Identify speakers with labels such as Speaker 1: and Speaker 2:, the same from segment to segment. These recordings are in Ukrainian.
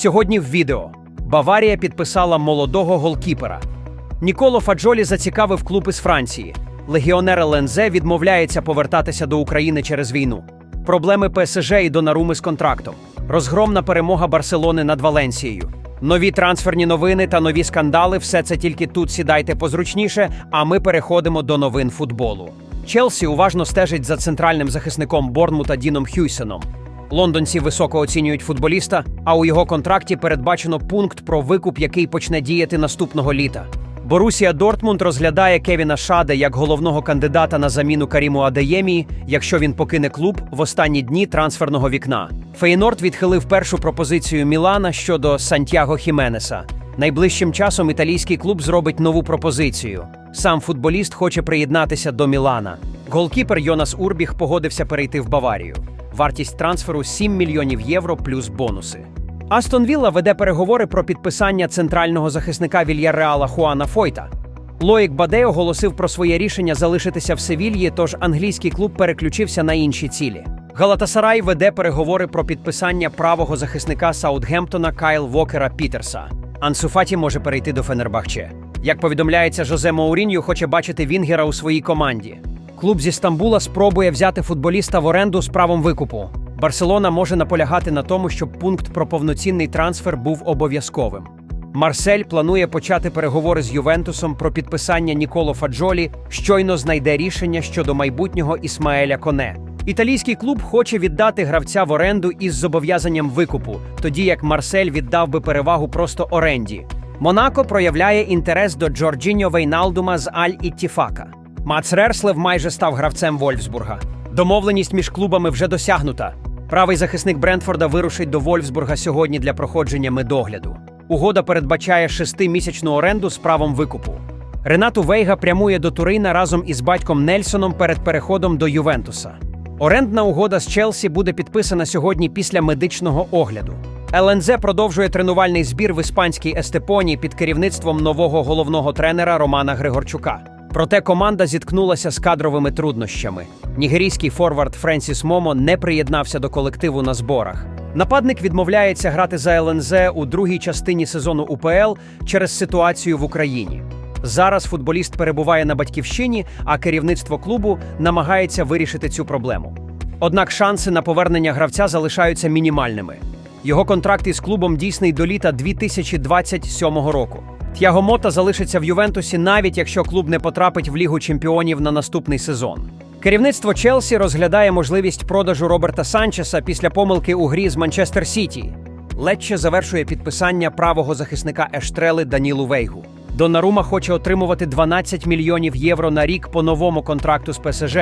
Speaker 1: Сьогодні в відео Баварія підписала молодого голкіпера. Ніколо Фаджолі зацікавив клуб із Франції. Легіонер ЛНЗ відмовляється повертатися до України через війну. Проблеми ПСЖ і Донаруми з контрактом. Розгромна перемога Барселони над Валенсією. Нові трансферні новини та нові скандали. Все це тільки тут сідайте позручніше. А ми переходимо до новин футболу. Челсі уважно стежить за центральним захисником Борнмута Діном Хюйсеном. Лондонці високо оцінюють футболіста, а у його контракті передбачено пункт про викуп, який почне діяти наступного літа. Борусія Дортмунд розглядає Кевіна Шаде як головного кандидата на заміну Каріму Адеємії, якщо він покине клуб в останні дні трансферного вікна. Фейнорд відхилив першу пропозицію Мілана щодо Сантьяго Хіменеса. Найближчим часом італійський клуб зробить нову пропозицію. Сам футболіст хоче приєднатися до Мілана. Голкіпер Йонас Урбіх погодився перейти в Баварію. Вартість трансферу 7 мільйонів євро плюс бонуси. Астон Вілла веде переговори про підписання центрального захисника Вільяреала Хуана Фойта. Лоїк Баде оголосив про своє рішення залишитися в Севільї, тож англійський клуб переключився на інші цілі. Галатасарай веде переговори про підписання правого захисника Саутгемптона Кайл Вокера Пітерса. Ансуфаті може перейти до Фенербахче. Як повідомляється, Жозе Мауріньо хоче бачити Вінгера у своїй команді. Клуб зі Стамбула спробує взяти футболіста в оренду з правом викупу. Барселона може наполягати на тому, щоб пункт про повноцінний трансфер був обов'язковим. Марсель планує почати переговори з Ювентусом про підписання Ніколо Фаджолі, щойно знайде рішення щодо майбутнього Ісмаеля Коне. Італійський клуб хоче віддати гравця в оренду із зобов'язанням викупу, тоді як Марсель віддав би перевагу просто оренді. Монако проявляє інтерес до Джорджіньо Вейналдума з Аль Іттіфака. Мац Рерслев майже став гравцем Вольфсбурга. Домовленість між клубами вже досягнута. Правий захисник Брентфорда вирушить до Вольфсбурга сьогодні для проходження медогляду. Угода передбачає шестимісячну оренду з правом викупу. Ренату Вейга прямує до Турина разом із батьком Нельсоном перед переходом до Ювентуса. Орендна угода з Челсі буде підписана сьогодні після медичного огляду. ЛНЗ продовжує тренувальний збір в іспанській Естепоні під керівництвом нового головного тренера Романа Григорчука. Проте команда зіткнулася з кадровими труднощами. Нігерійський форвард Френсіс Момо не приєднався до колективу на зборах. Нападник відмовляється грати за ЛНЗ у другій частині сезону УПЛ через ситуацію в Україні. Зараз футболіст перебуває на батьківщині, а керівництво клубу намагається вирішити цю проблему. Однак шанси на повернення гравця залишаються мінімальними. Його контракт із клубом дійсний до літа 2027 року. Тяго Мота залишиться в Ювентусі, навіть якщо клуб не потрапить в Лігу чемпіонів на наступний сезон. Керівництво Челсі розглядає можливість продажу Роберта Санчеса після помилки у грі з Манчестер Сіті. Летче завершує підписання правого захисника Ештрели Данілу Вейгу. Донарума хоче отримувати 12 мільйонів євро на рік по новому контракту з ПСЖ,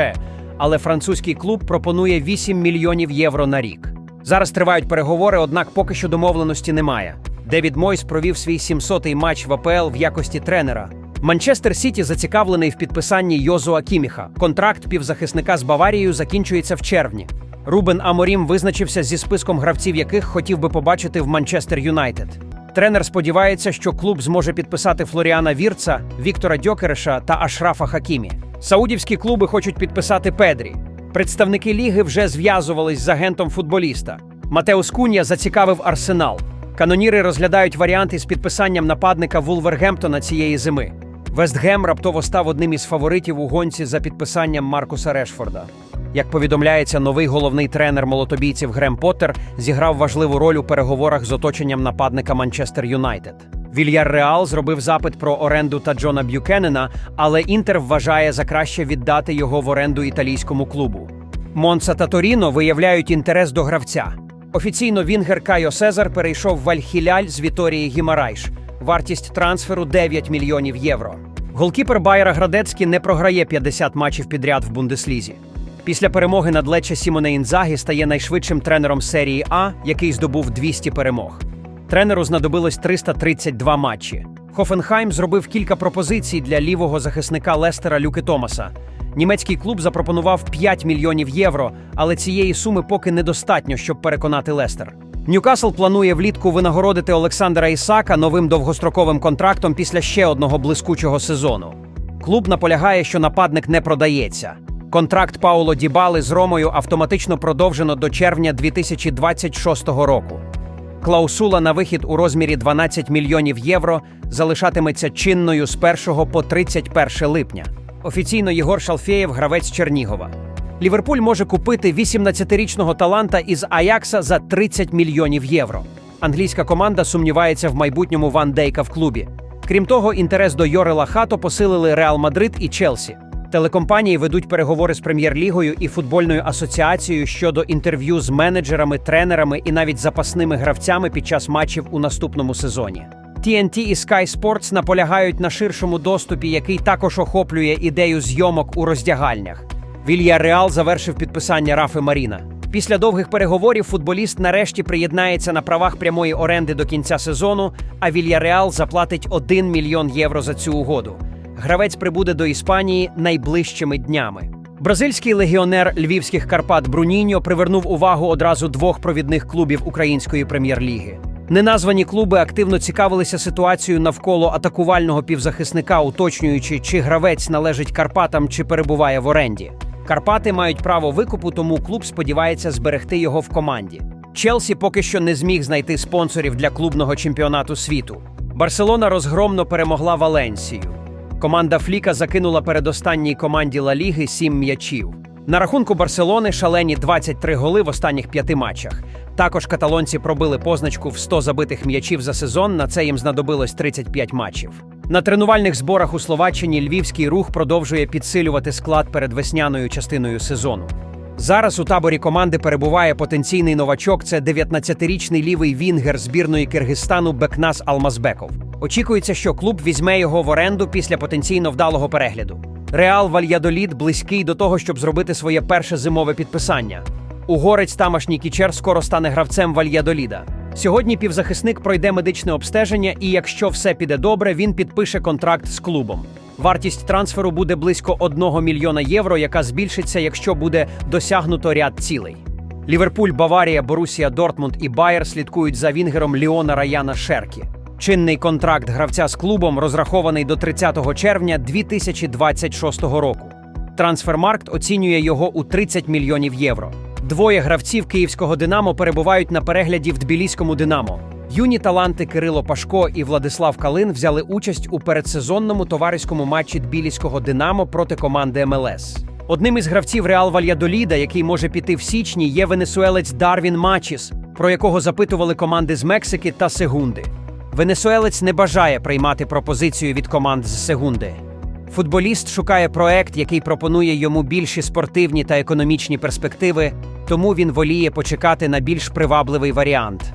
Speaker 1: але французький клуб пропонує 8 мільйонів євро на рік. Зараз тривають переговори, однак поки що домовленості немає. Девід Мойс провів свій 700-й матч в АПЛ в якості тренера. Манчестер Сіті зацікавлений в підписанні Йозуа Кіміха. Контракт півзахисника з Баварією закінчується в червні. Рубен Аморім визначився зі списком гравців, яких хотів би побачити в Манчестер Юнайтед. Тренер сподівається, що клуб зможе підписати Флоріана Вірца, Віктора Дьокереша та Ашрафа Хакімі. Саудівські клуби хочуть підписати Педрі. Представники ліги вже зв'язувались з агентом футболіста. Матеус Кунья зацікавив Арсенал. Каноніри розглядають варіанти з підписанням нападника Вулвергемптона цієї зими. Вестгем раптово став одним із фаворитів у гонці за підписанням Маркуса Решфорда. Як повідомляється, новий головний тренер молотобійців Грем Поттер зіграв важливу роль у переговорах з оточенням нападника Манчестер Юнайтед. Вільяр Реал зробив запит про оренду та Джона Б'юкенена, але Інтер вважає за краще віддати його в оренду італійському клубу. Монца та Торіно виявляють інтерес до гравця. Офіційно Вінгер Кайо Сезар перейшов в Альхіляль з Віторії Гімарайш. Вартість трансферу 9 мільйонів євро. Голкіпер Байера Градецький не програє 50 матчів підряд в Бундеслізі. Після перемоги над Лече Сімоне Інзагі стає найшвидшим тренером серії А, який здобув 200 перемог. Тренеру знадобилось 332 матчі. Хофенхайм зробив кілька пропозицій для лівого захисника Лестера Люки Томаса. Німецький клуб запропонував 5 мільйонів євро, але цієї суми поки недостатньо, щоб переконати Лестер. Ньюкасл планує влітку винагородити Олександра Ісака новим довгостроковим контрактом після ще одного блискучого сезону. Клуб наполягає, що нападник не продається. Контракт Пауло Дібали з Ромою автоматично продовжено до червня 2026 року. Клаусула на вихід у розмірі 12 мільйонів євро залишатиметься чинною з 1 по 31 липня. Офіційно Єгор Шалфєєв, гравець Чернігова. Ліверпуль може купити 18-річного таланта із Аякса за 30 мільйонів євро. Англійська команда сумнівається в майбутньому Ван Дейка в клубі. Крім того, інтерес до Йорела Хато посилили Реал Мадрид і Челсі. Телекомпанії ведуть переговори з прем'єр-лігою і футбольною асоціацією щодо інтерв'ю з менеджерами, тренерами і навіть запасними гравцями під час матчів у наступному сезоні. TNT і Sky Sports наполягають на ширшому доступі, який також охоплює ідею зйомок у роздягальнях. Вільяреал завершив підписання Рафи Маріна. Після довгих переговорів футболіст нарешті приєднається на правах прямої оренди до кінця сезону, а Вільяреал заплатить 1 мільйон євро за цю угоду. Гравець прибуде до Іспанії найближчими днями. Бразильський легіонер львівських Карпат Бруніньо привернув увагу одразу двох провідних клубів української прем'єр-ліги. Неназвані клуби активно цікавилися ситуацією навколо атакувального півзахисника, уточнюючи, чи гравець належить Карпатам чи перебуває в оренді. Карпати мають право викупу, тому клуб сподівається зберегти його в команді. Челсі поки що не зміг знайти спонсорів для клубного чемпіонату світу. Барселона розгромно перемогла Валенсію. Команда Фліка закинула передостанній команді Ла Ліги сім м'ячів. На рахунку Барселони шалені 23 голи в останніх п'яти матчах. Також каталонці пробили позначку в 100 забитих м'ячів за сезон. На це їм знадобилось 35 матчів. На тренувальних зборах у Словаччині львівський рух продовжує підсилювати склад перед весняною частиною сезону. Зараз у таборі команди перебуває потенційний новачок. Це 19-річний лівий вінгер збірної Киргизстану Бекнас Алмазбеков. Очікується, що клуб візьме його в оренду після потенційно вдалого перегляду. Реал Вальядоліт близький до того, щоб зробити своє перше зимове підписання. Угорець тамашній кічер скоро стане гравцем Вальядоліда. Сьогодні півзахисник пройде медичне обстеження, і якщо все піде добре, він підпише контракт з клубом. Вартість трансферу буде близько 1 мільйона євро, яка збільшиться, якщо буде досягнуто ряд цілей. Ліверпуль, Баварія, Борусія, Дортмунд і Байер слідкують за вінгером Ліона Раяна Шеркі. Чинний контракт гравця з клубом розрахований до 30 червня 2026 року. Трансфермаркт оцінює його у 30 мільйонів євро. Двоє гравців київського Динамо перебувають на перегляді в Тбіліському Динамо. Юні таланти Кирило Пашко і Владислав Калин взяли участь у передсезонному товариському матчі Тбіліського Динамо проти команди МЛС. Одним із гравців Реал Вальядоліда, який може піти в січні, є венесуелець Дарвін Мачіс, про якого запитували команди з Мексики та Сегунди. Венесуелець не бажає приймати пропозицію від команд з Сегунди. Футболіст шукає проект, який пропонує йому більші спортивні та економічні перспективи, тому він воліє почекати на більш привабливий варіант.